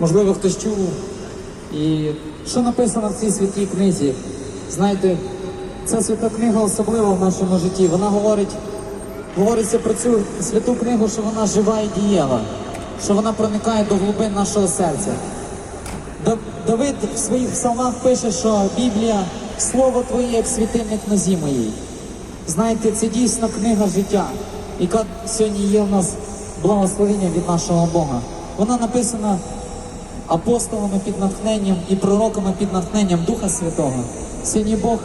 Можливо, хтось чув. І що написано в цій святій книзі? Знаєте, ця свята книга особлива в нашому житті. Вона говорить, говориться про цю святу книгу, що вона жива і дієва, що вона проникає до глибин нашого серця. Давид в своїх псалмах пише, що Біблія слово Твоє, як світильник на зі моїй. Знаєте, це дійсно книга життя, яка сьогодні є в нас благословення від нашого Бога. Вона написана апостолами під натхненням і пророками під натхненням Духа Святого. Сьогодні Бог,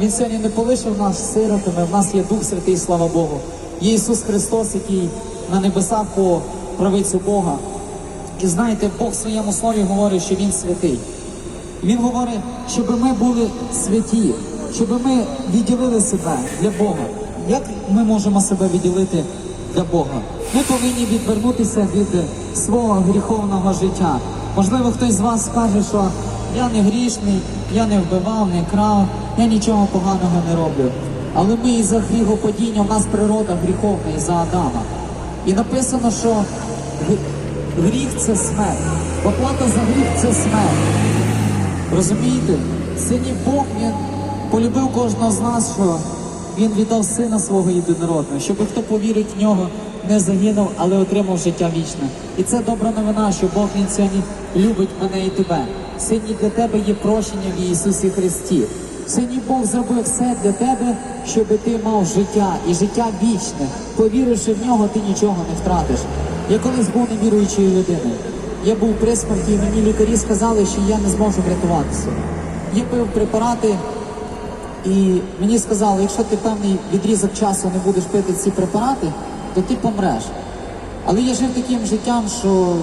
Він сьогодні не полишив нас сиротами, в нас є Дух Святий, слава Богу. Є Ісус Христос, який на небесах по правицю Бога. І знаєте, Бог в своєму слові говорить, що Він святий. Він говорить, щоб ми були святі, щоб ми відділили себе для Бога. Як ми можемо себе відділити для Бога? Ми повинні відвернутися від свого гріховного життя. Можливо, хтось з вас скаже, що я не грішний, я не вбивав, не крав, я нічого поганого не роблю. Але ми із-за гріхопадіння, в нас природа гріховна із-за Адама. І написано, що гріх це смерть. Оплата за гріх це смерть. Розумієте? Сьогодні Бог він полюбив кожного з нас, що він віддав сина свого єдинородного, щоб хто повірить в нього, не загинув, але отримав життя вічне. І це добра новина, що Бог він сьогодні любить мене і тебе. Сьогодні для тебе є прощення в Ісусі Христі. Сьогодні Бог зробив все для тебе, щоб ти мав життя і життя вічне. Повіривши в нього, ти нічого не втратиш. Я колись був невіруючою людиною. Я був при смерті, і мені лікарі сказали, що я не зможу врятуватися. Я пив препарати, і мені сказали, якщо ти певний відрізок часу не будеш пити ці препарати, то ти помреш. Але я жив таким життям, що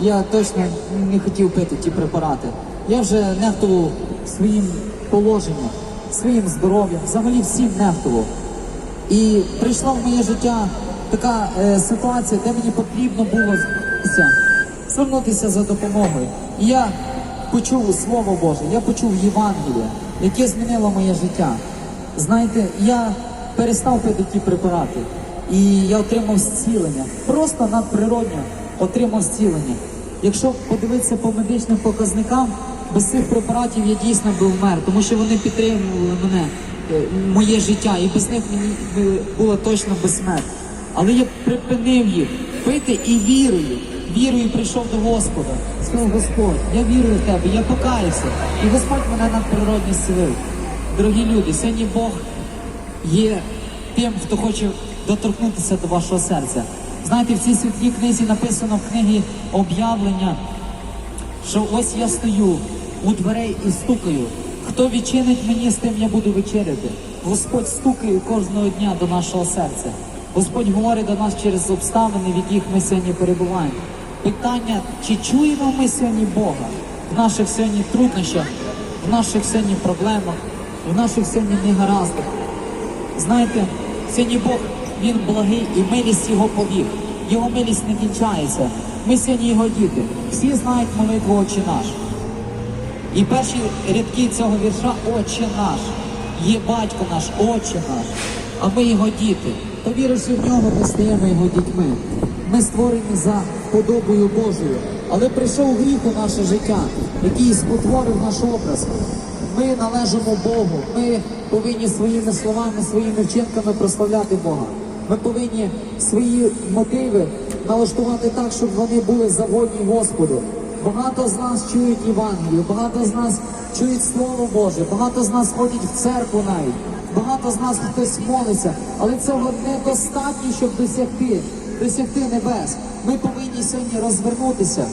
я точно не хотів пити ті препарати. Я вже нехтував своїм положенням, своїм здоров'ям, взагалі всім нехтував. І прийшла в моє життя така е, ситуація, де мені потрібно було звернутися, за допомогою. І я почув Слово Боже, я почув Євангеліє, яке змінило моє життя. Знаєте, я перестав пити ті препарати, і я отримав зцілення. Просто надприродньо отримав зцілення. Якщо подивитися по медичним показникам, без цих препаратів я дійсно би вмер, тому що вони підтримували мене е, моє життя, і без них мені би було точно безсмерть. Але я припинив їх пити і вірую. Вірою прийшов до Господа. Сказав Господь, я вірую в тебе, я покаюся. І Господь мене надприродно зцілив. Дорогі люди, сьогодні Бог є тим, хто хоче доторкнутися до вашого серця. Знаєте, в цій світлій книзі написано в книгі об'явлення, що ось я стою у дверей і стукаю. Хто відчинить мені, з тим я буду вечеряти. Господь стукає кожного дня до нашого серця. Господь говорить до нас через обставини, в яких ми сьогодні перебуваємо. Питання, чи чуємо ми сьогодні Бога в наших сьогодні труднощах, в наших сьогодні проблемах, в наших сьогодні негараздах. Знаєте, сьогодні Бог, Він благий і милість Його повік. Його милість не кінчається. Ми сьогодні Його діти. Всі знають молитву Отче наш. І перші рядки цього вірша Отче наш. Є батько наш, Отче наш. А ми його діти. Повіривши в нього, ми стаємо його дітьми. Ми створені за подобою Божою. Але прийшов гріх у наше життя, який спотворив наш образ. Ми належимо Богу. Ми повинні своїми словами, своїми вчинками прославляти Бога. Ми повинні свої мотиви налаштувати так, щоб вони були заводні Господу. Багато з нас чують Євангелію, багато з нас чують Слово Боже, багато з нас ходять в церкву навіть, багато з нас хтось молиться, але цього недостатньо, щоб досягти, досягти небес. Ми повинні сьогодні розвернутися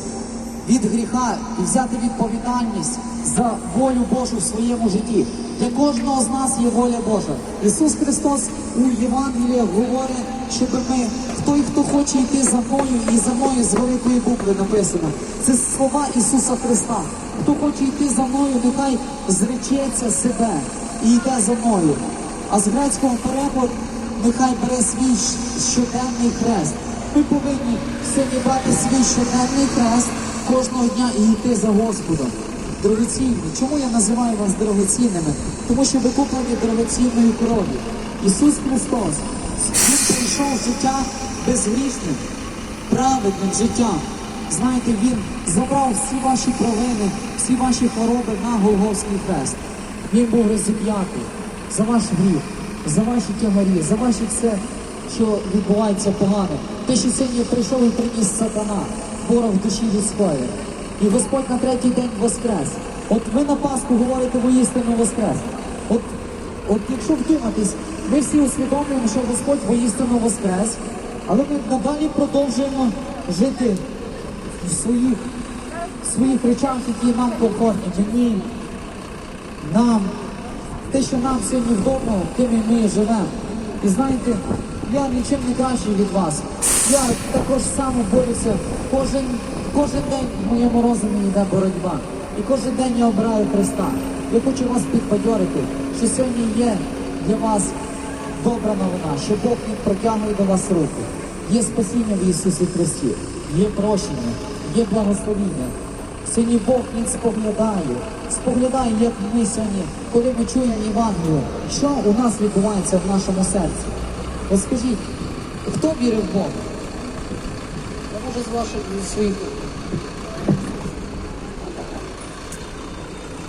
від гріха і взяти відповідальність за волю Божу в своєму житті. Для кожного з нас є воля Божа. Ісус Христос у Євангеліях говорить, щоб ми, хто хто хоче йти за мною, і за мною з великої букви написано. Це слова Ісуса Христа. Хто хоче йти за мною, нехай зречеться себе і йде за мною. А з грецького перекладу нехай бере свій щоденний хрест. Ми повинні сьогодні брати свій щоденний хрест кожного дня і йти за Господом. Дорогоцінні. Чому я називаю вас дорогоцінними? Тому що ви куплені дорогоцінною кров'ю. Ісус Христос, Він прийшов життя безгрішним, праведним життям. Знаєте, Він забрав всі ваші провини, всі ваші хвороби на Голгофський хрест. Він був розіп'ятий за ваш гріх, за ваші тягарі, за ваші все, що відбувається погане. Те, що сьогодні прийшов і приніс сатана, ворог душі людської. І Господь на третій день воскрес. От ви на Пасху говорите воістину воскрес. От, от якщо вдуматись, ми всі усвідомлюємо, що Господь воістину воскрес, але ми надалі продовжуємо жити в своїх, в своїх речах, які нам комфортні. Ні, нам, те, що нам сьогодні вдома, тим і ми живемо. І знаєте, я нічим не кращий від вас. Я також само борюся. Кожен, кожен день в моєму розумі йде боротьба. І кожен день я обираю Христа. Я хочу вас підбадьорити, що сьогодні є для вас добра новина, що Бог не протягує до вас руку. Є спасіння в Ісусі Христі, є прощення, є благословіння. Сьогодні Бог Він споглядає, споглядає, як ми сьогодні, коли ми чуємо Євангелію, що у нас відбувається в нашому серці. Розкажіть, хто вірив в Бога? Я може з ваших своїх